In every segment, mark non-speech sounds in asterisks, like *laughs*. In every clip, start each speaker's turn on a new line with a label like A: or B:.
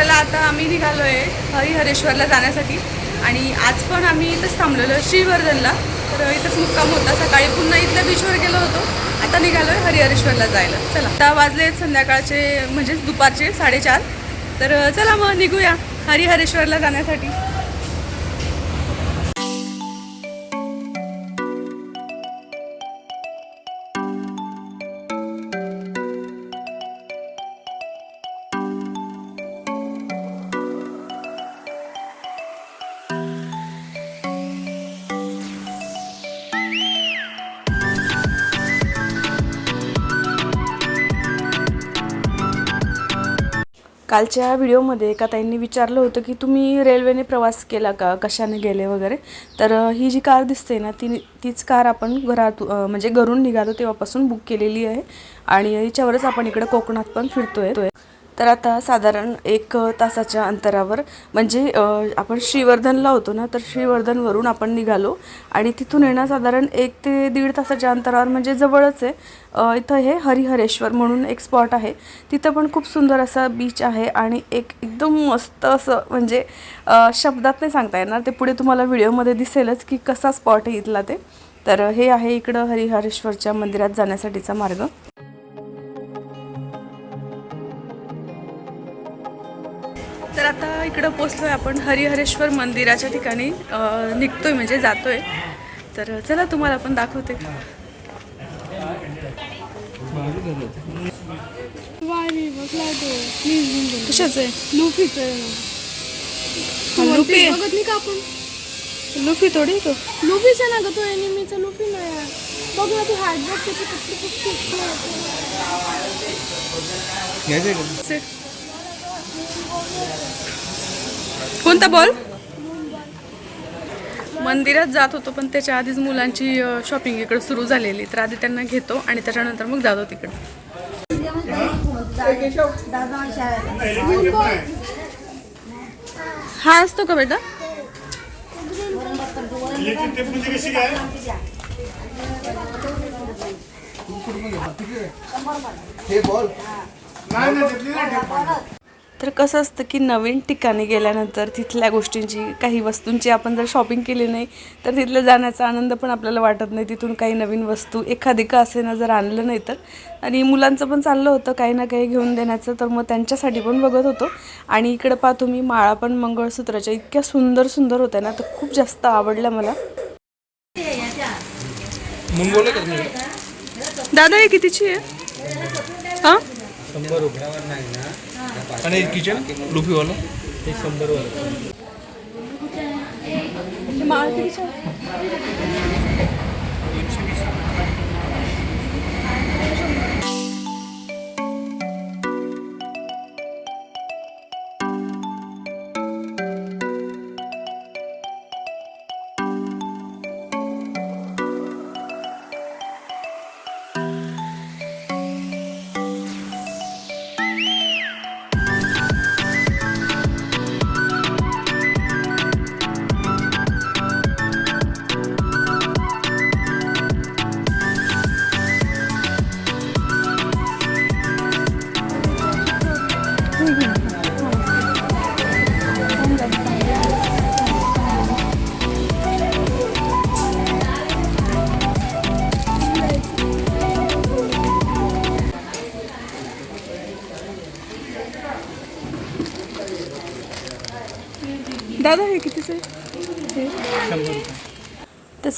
A: चला आता आम्ही निघालो आहे हरिहरेश्वरला जाण्यासाठी. आणि आज पण आम्ही इथंच थांबलेलो आहे श्रीवर्धनला. तर इथंच मुक्काम होता. सकाळी पुन्हा इथल्या बीचवर गेलो होतो. आता निघालो आहे हरिहरेश्वरला जायला. चला. आता वाजले आहेत संध्याकाळचे म्हणजेच दुपारचे साडेचार. तर चला मग निघूया हरिहरेश्वरला जाण्यासाठी. कालच्या व्हिडिओमध्ये एका ताईंनी विचारलं होतं की तुम्ही रेल्वेने प्रवास केला का? कशाने गेले वगैरे? तर ही जी कार दिसते ना ती तीच कार आपण घरात म्हणजे घरून निघालो तेव्हापासून बुक केलेली आहे. आणि हिच्यावरच आपण इकडे कोकणात पण फिरतोय. तर आता साधारण एक तासाच्या अंतरावर म्हणजे आपण श्रीवर्धनला होतो ना तर श्रीवर्धनवरून आपण निघालो आणि तिथून येणं साधारण एक ते दीड तासाच्या अंतरावर म्हणजे जवळच आहे. इथं हे हरिहरेश्वर म्हणून एक स्पॉट आहे. तिथं पण खूप सुंदर असा बीच आहे आणि एक एकदम मस्त असं म्हणजे शब्दात नाही सांगता येणार ते पुढे तुम्हाला व्हिडिओमध्ये दिसेलच की कसा स्पॉट आहे इथला ते. तर हे आहे इकडं हरिहरेश्वरच्या मंदिरात जाण्यासाठीचा मार्ग. आता इकडं पोचलोय आपण हरिहरेश्वर मंदिराच्या ठिकाणी. अं, निघतोय म्हणजे जातोय. तर चला तुम्हाला पण दाखवते. कशाच आहे?
B: लुफीचं
A: लुफी. आहे.
B: बघत नाही का आपण?
A: लुफी थोडी तो.
B: लुफीच आहे ना ग तो एनिमीचा लुफी नाही आहे. बघ ना तू बघ किती कुठली कुठली
A: से- कोणता बॉल मंदिरात जात होतो पण त्याच्या आधीच मुलांची शॉपिंग इकडे सुरू झालेली. तर आधी त्यांना घेतो आणि त्याच्यानंतर मग जातो तिकडे. हा असतो का बेटा? तर कसं असतं की नवीन ठिकाणी गेल्यानंतर तिथल्या गोष्टींची काही वस्तूंची आपण जर शॉपिंग केली नाही तर तिथलं जाण्याचा आनंद पण आपल्याला वाटत नाही. तिथून काही नवीन वस्तू एखादी का असे ना जर आणलं नाही तर. आणि मुलांचं पण चाललं होतं काही ना काही घेऊन देण्याचं तर मग त्यांच्यासाठी पण बघत होतो. आणि इकडं पहा तुम्ही माळा पण मंगळसूत्राच्या इतक्या सुंदर सुंदर होत्या ना तर खूप जास्त आवडल्या मला. दादा हे कितीची आहे? हां? মানে কিচেন লুফি লুপি এই সুন্দর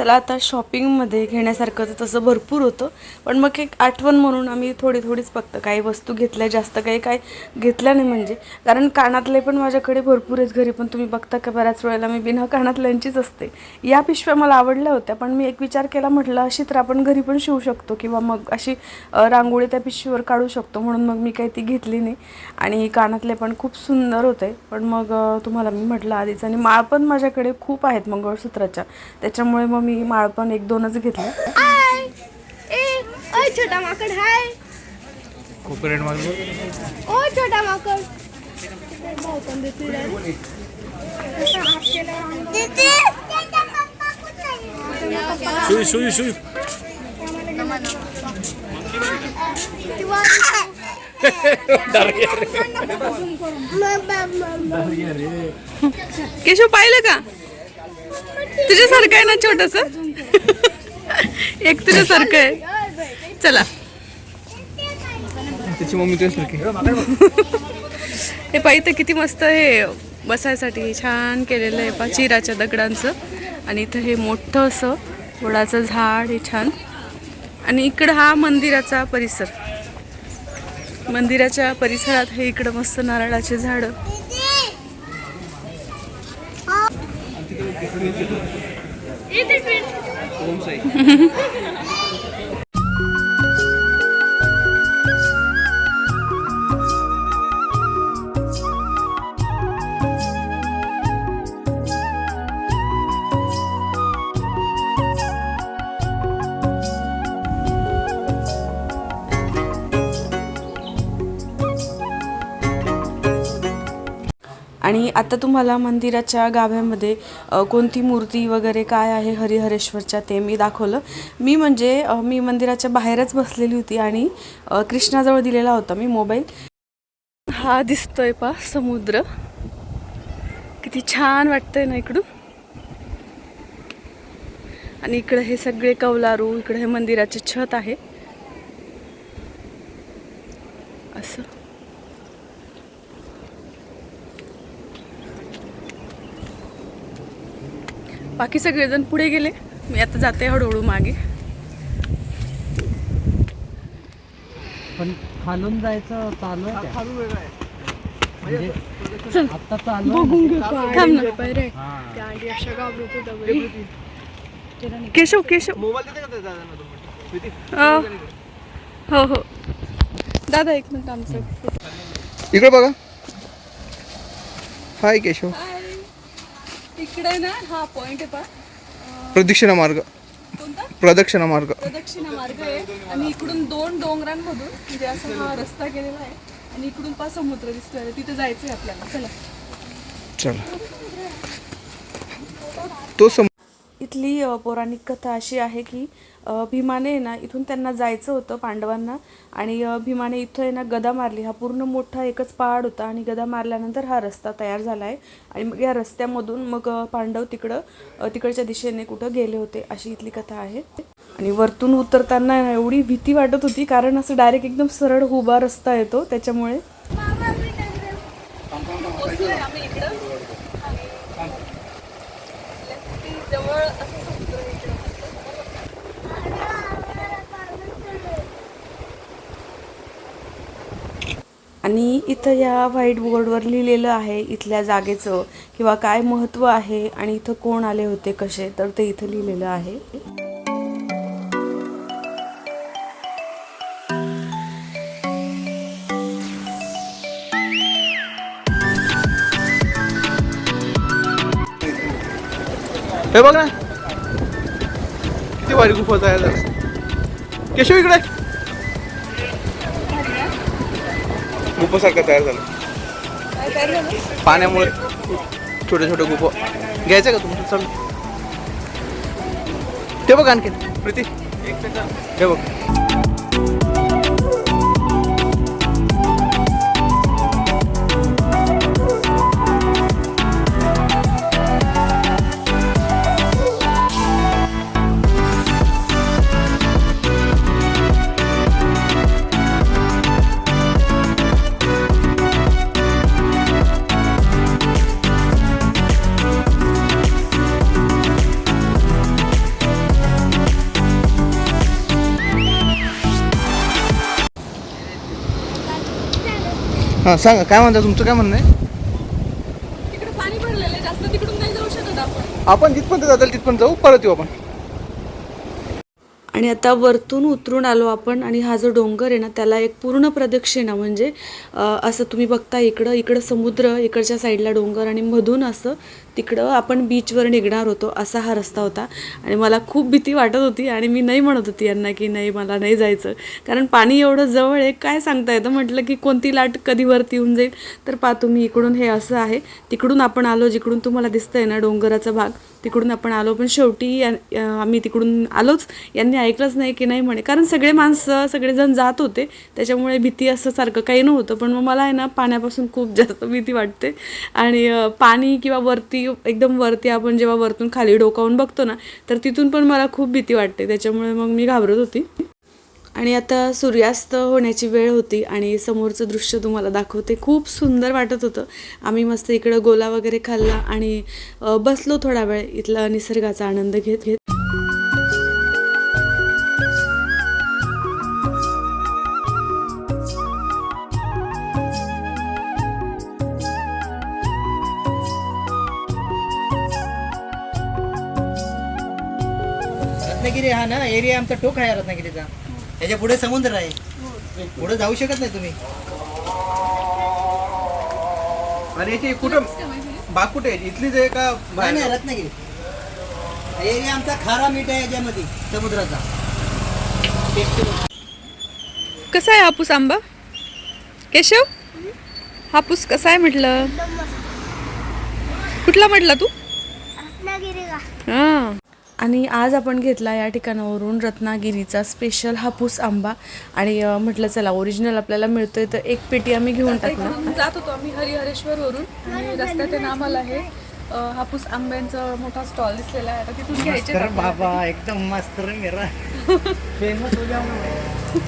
A: चला आता शॉपिंगमध्ये घेण्यासारखं तर तसं भरपूर होतं. पण मग एक आठवण म्हणून आम्ही थोडी थोडीच फक्त काही वस्तू घेतल्या जास्त काही काय घेतल्या नाही म्हणजे. कारण कानातले पण माझ्याकडे भरपूर आहेत घरी पण तुम्ही बघता का बऱ्याच वेळेला मी बिना कानातल्यांचीच असते. या पिशव्या मला आवडल्या होत्या पण मी एक विचार केला म्हटलं अशी तर आपण घरी पण शिवू शकतो किंवा मग अशी रांगोळी त्या पिशवीवर काढू शकतो म्हणून मग मी काही ती घेतली नाही. आणि कानातले पण खूप सुंदर होते. पण मग तुम्हाला मी म्हटलं आधीच आणि माळ पण माझ्याकडे खूप आहेत मंगळसूत्राच्या. त्याच्यामुळे मग मी माळ पण एक दोनच घेतल्या
B: हाय. ए ओय छोटा माकड हाय.
C: मागलो
B: ओ छोटा माकड.
C: सुई सुई सुई
A: केशव पाहिलं का? तुझ्यासारखं आहे ना छोटस? एक तुझ्यासारखं आहे. चला.
C: त्याची मम्मी
A: हे पाहिजे किती मस्त हे बसायसाठी छान केलेलं आहे पा चिराच्या दगडांचं. आणि इथं हे मोठं असं वडाचं झाड हे छान. आणि इकडं हा मंदिराचा परिसर. मंदिराच्या परिसरात हे इकडं मस्त नारळाचे झाडं.
C: ओम साई *laughs*
A: आता तुम्हाला मंदिराच्या गाभ्यामध्ये कोणती मूर्ती वगैरे काय आहे हरिहरेश्वरच्या ते मी दाखवलं. मी म्हणजे मी मंदिराच्या बाहेरच बसलेली होती आणि कृष्णाजवळ दिलेला होता मी मोबाईल. हा दिसतोय पा समुद्र. किती छान वाटतंय ना इकडून. आणि इकडे हे सगळे कौलारू इकडे हे मंदिराचे छत आहे. असं. बाकी सगळेजण पुढे गेले. मी आता जाते हळूहळू मागे.
D: पण खालून जायचं चालू? म्हणजे आता चालू.
A: थांब ना. केशव केशव. अ, हो. हो दादा एक मिनिट आमचं.
C: इकडे बघा. हाय केशव.
A: इकडे ना हा पॉइंट आहे पा
C: प्रदक्षिणा मार्ग.
A: कोणता?
C: प्रदक्षिणा मार्ग.
A: प्रदक्षिणा मार्ग आहे. आणि इकडून दोन डोंगरांमधून म्हणजे असा हा रस्ता गेलेला आहे. आणि इकडून पा समुद्र दिसतोय. तिथे जायचंय आपल्याला. चला.
C: चला. तो सम
A: इथली पौराणिक कथा अशी आहे की भीमाने ना इथून त्यांना जायचं होतं पांडवांना आणि भीमाने इथं आहे ना गदा मारली. हा पूर्ण मोठा एकच पहाड होता आणि गदा मारल्यानंतर हा रस्ता तयार झाला आहे आणि मग या रस्त्यामधून मग पांडव तिकडं तिकडच्या दिशेने कुठं गेले होते अशी इथली कथा आहे. आणि वरतून उतरताना एवढी भीती वाटत होती कारण असं डायरेक्ट एकदम सरळ उभा रस्ता येतो त्याच्यामुळे. आणि इथं या व्हाईट बोर्डवर लिहिलेलं आहे इथल्या जागेचं किंवा काय महत्त्व आहे आणि इथं कोण आले होते कसे तर ते इथं लिहिलेलं आहे.
C: हे बघ. ना किती भारी गुफा जायला केशव इकडे. गुफासारखं तयार झालं. पाण्यामुळे छोटे छोटे गुप घ्यायचं का तुमचं? चल. ते बघ आणखी प्रीती. हे बघ. हां सांगा काय म्हणता तुमचं काय म्हणणं आहे?
A: तिकडे पाणी भरलेलं आहे जास्त तिकडून नाही जाऊ शकत आपण.
C: आपण जिथपर्यंत जाताल तिथपर्यंत जाऊ परत येऊ आपण.
A: आणि आता वरतून उतरून आलो आपण आणि हा जो डोंगर आहे ना त्याला एक पूर्ण प्रदक्षिणा म्हणजे अ, असं तुम्ही बघता इकडं इकडं समुद्र इकडच्या साईडला डोंगर आणि मधून असं तिकडं आपण बीचवर निघणार होतो असा हा रस्ता होता. आणि मला खूप भीती वाटत होती आणि मी नाही म्हणत होती यांना की नाही मला नाही जायचं. कारण पाणी एवढं जवळ आहे काय सांगता येतं? म्हटलं की कोणती लाट कधी वरती येऊन जाईल? तर पा तुम्ही इकडून हे असं आहे. तिकडून आपण आलो जिकडून तुम्हाला दिसतंय ना डोंगराचा भाग तिकडून आपण आलो. पण शेवटी या- आम्ही तिकडून आलोच. यांनी ऐकलंच नाही की नाही म्हणे. कारण सगळे माणसं सगळेजण जात होते. त्याच्यामुळे भीती असं सारखं काही नव्हतं. पण मग मला आहे ना पाण्यापासून खूप जास्त भीती वाटते. आणि पाणी किंवा वरती एकदम वरती आपण जेव्हा वरतून खाली डोकावून बघतो ना तर तिथून पण मला खूप भीती वाटते. त्याच्यामुळे मग मी घाबरत होती. आणि आता सूर्यास्त होण्याची वेळ होती आणि समोरचं दृश्य तुम्हाला दाखवते. खूप सुंदर वाटत होतं. आम्ही मस्त इकडं गोला वगैरे खाल्ला आणि बसलो थोडा वेळ. इथला निसर्गाचा आनंद घेत घेत
E: हा ना एरिया आमचा टोक आहे रत्नागिरीचा त्याच्या पुढे समुद्र आहे. पुढे जाऊ शकत नाही तुम्ही.
C: आणि याची कुठं बाग कुठे आहे इथलीच आहे का
E: नाही
C: बाहेर
E: नाही रत्नागिरी. एरिया आमचा खारा मीठ आहे याच्यामध्ये समुद्राचा.
A: कसा आहे हापूस आंबा? केशव? हापूस कसा आहे म्हटलं? कुठला म्हटला तू? हां. आणि आज आपण घेतला या ठिकाणावरून रत्नागिरीचा स्पेशल हापूस आंबा. आणि म्हटलं चला ओरिजिनल आपल्याला मिळतोय तर एक पेटी आम्ही घेऊन टाकला जात होतो आम्ही हरिहरेश्वरवरून. आणि रस्त्यात नामाला आहे हापूस आंब्यांचा मोठा स्टॉल दिसलेला आहे. आता तिथून घ्यायचे
E: बाबा एकदम मस्त फेमस हो जाऊ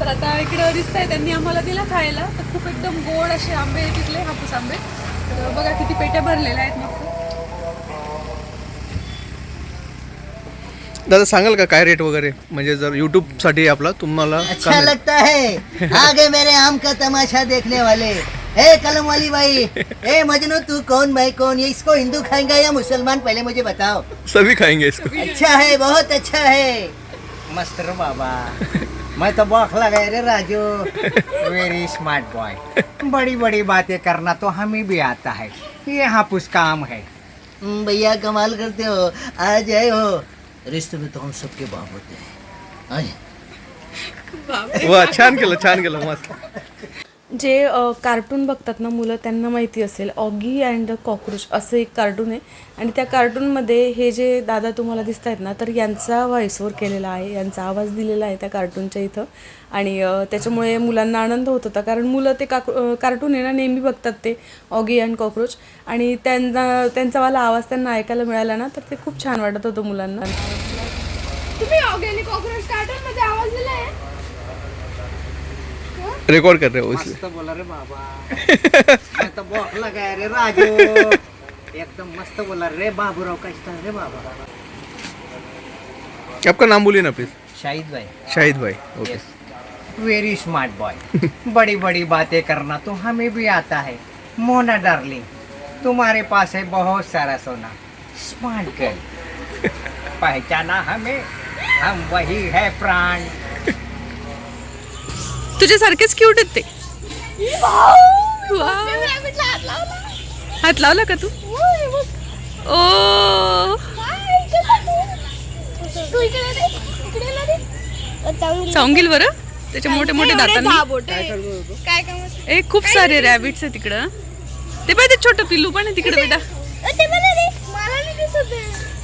A: तर आता इकडं दिसत आहे त्यांनी आम्हाला दिला खायला. तर खूप एकदम गोड असे आंबे तिथले हापूस आंबे. तर बघा किती पेट्या भरलेल्या आहेत मस्त.
C: दादा सांगाल का काय रेट वगैरे? म्हणजे जर युट्यूबसाठी आपला तुम्हाला
E: अच्छा
C: काय
E: लगता है। आगे मेरे आम का तमाशा देखने वाले। ए कलम वाली भाई ए मजनू तू कौन मैं कौन? ये इसको हिंदू खाएंगा या मुसलमान? पहले मुझे बताओ।
C: सभी खाएंगे इसको।
E: अच्छा है बहुत अच्छा है। मस्त रे बाबा। मैं तो बौखला गए रे राजू। वेरी स्मार्ट बॉय बड़ी बड़ी बातें करना तो हमें भी आता है। ये हापुस काम है। भैया कमाल करते हो। आ जाए हो। रिश्ते में तो हम सबके बाप होते हैं। आए।
C: वा छान केलं छान केलं मस्त।
A: जे कार्टून बघतात ना मुलं त्यांना माहिती असेल. ऑगी अँड द कॉक्रोच असं एक कार्टून आहे. आणि त्या कार्टूनमध्ये हे जे दादा तुम्हाला दिसत आहेत ना तर यांचा व्हॉइस केलेला आहे. यांचा आवाज दिलेला आहे त्या कार्टूनच्या इथं. आणि त्याच्यामुळे मुलांना आनंद होत होता. कारण मुलं ते काक्रो कार्टून आहे ना नेहमी बघतात ते ऑगी अँड कॉक्रोच आणि त्यांना त्यांचावाला आवाज त्यांना ऐकायला मिळाला ना तर ते खूप छान वाटत होतं मुलांना.
B: तुम्ही ऑगी आणि कॉक्रोच कार्टूनमध्ये आवाज दिलाय?
C: रेकॉर्ड कर रहे हो इसलिए।
E: मस्त बोला रे बाबा। मैं तो बौखला गया रे राजू। एकदम मस्त बोला रे बाबूराव कष्ट रे बाबा।
C: आपका नाम बोलिए ना प्लीज़
E: शाहिद भाई।
C: शाहिद भाई ओके।
E: वेरी स्मार्ट बॉय बड़ी बड़ी बातें करना तो हमें भी आता है। मोना डार्लिंग तुम्हारे पास है बहुत सारा सोना। स्मार्ट गर्ल पहचाना हमें हम वही है प्राण।
A: तुझ्यासारखेच क्यूट आहेत ते. हात लावला का तू? ओ. चांगील बरं? त्याचे मोठे मोठे दातांनी. ए खूप सारे रॅबिट्स आहे तिकडं. ते पाहिजे छोटं पिल्लू पण आहे तिकडे बेटा.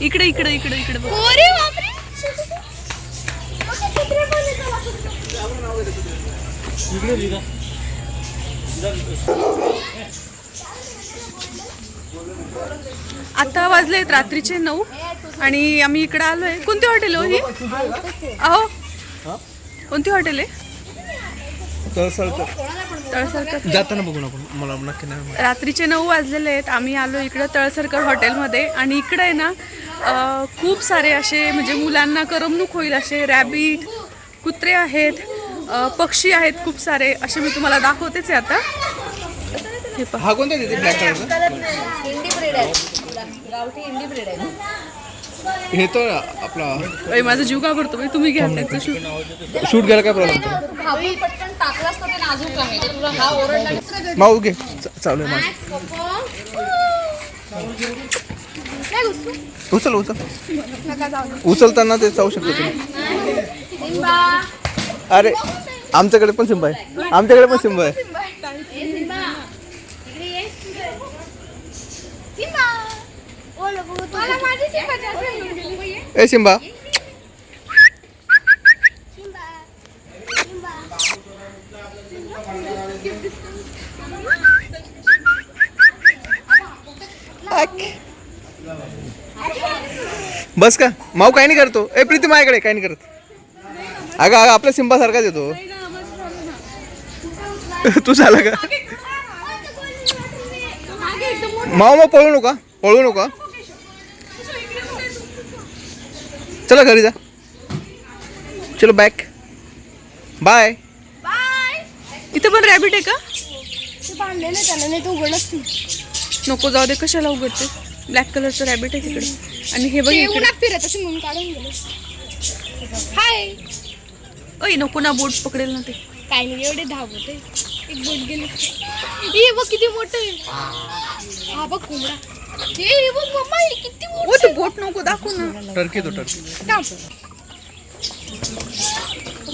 A: इकडे इकडे इकडे इकडे बघ. आता वाजले आहेत रात्रीचे नऊ आणि आम्ही इकडे आलोय. कोणती हॉटेल हो ही? अहो. कोणती हॉटेल आहे? तळसरकर
C: जाताना बघू ना आपण. मला नक्की नाही माहीत.
A: रात्रीचे नऊ वाजलेले आहेत. आम्ही आलो इकडं तळसरकर हॉटेलमध्ये आणि इकडे आहे ना खूप सारे असे म्हणजे मुलांना करमणूक होईल असे रॅबिट कुत्रे आहेत. पक्षी आहेत खूप सारे असे मी तुम्हाला दाखवतेच आहे आता. हे
C: हा कोणता तिथे ब्लॅक कलरचा हे तो आपला
A: माझा जीव का भरतो बाई? तुम्ही घ्या त्यांचं शूट.
C: शूट घ्यायला काय प्रॉब्लेम माऊ घे. चालू आहे उचल उचल. उचलताना ते जाऊ शकतो तुम्ही. अरे आमच्याकडे पण सिंबा आहे. आमच्याकडे पण सिंबा आहे. ए सिंबा. बस का. माऊ काय नाही करतो. ए प्रीती माझ्याकडे काय नाही करत. अगं अगं आपल्या सिंबा सारखाच येतो. *laughs* तू झाला का?
B: मागे एकदम मोठं.
C: माऊ मग पळू नका पळू नका. चला घरी जा. चलो बॅक बाय
B: बाय
A: इथे पण रॅबिट आहे का?
B: ते बांधलेलं त्याला नाही तर उघड असते
A: नको जाऊ दे कशाला उघडते? ब्लॅक कलरचं रॅबिट आहे तिकडे. आणि हे बघ
B: फिरत असे म्हणून काढून गेले हाय
A: ओय नको ना बोट पकडेल ना ते.
B: काय नाही एवढे धावत. एक बोट गेली. हे बघ किती मोठं आहे. हा बघ कोंबडा. हे बघ मम्मा हे किती
A: ओ
B: मोठं
A: ते बोट नको दाखव ना.
C: टर्की तो टर्की.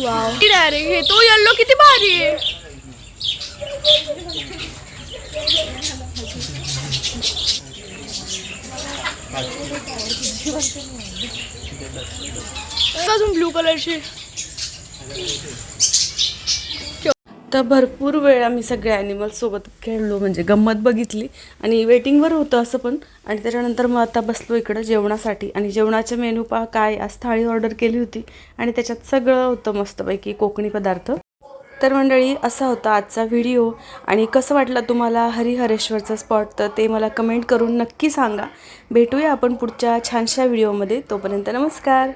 B: वाव. डायरेक्ट हे तो येल्लो किती भारी आहे. अजून ब्लू कलरचे
A: तर भरपूर वेळ आम्ही सगळे ॲनिमल्ससोबत खेळलो म्हणजे गंमत बघितली. आणि वेटिंगवर होतं असं पण. आणि त्याच्यानंतर मग आता बसलो इकडं जेवणासाठी. आणि जेवणाचे मेनू पहा काय आज थाळी ऑर्डर केली होती. आणि त्याच्यात सगळं होतं मस्तपैकी कोकणी पदार्थ. तर मंडळी असा होता आजचा व्हिडिओ आणि कसं वाटलं तुम्हाला हरिहरेश्वरचं स्पॉट तर ते मला कमेंट करून नक्की सांगा. भेटूया आपण पुढच्या छानशा व्हिडिओमध्ये तोपर्यंत नमस्कार.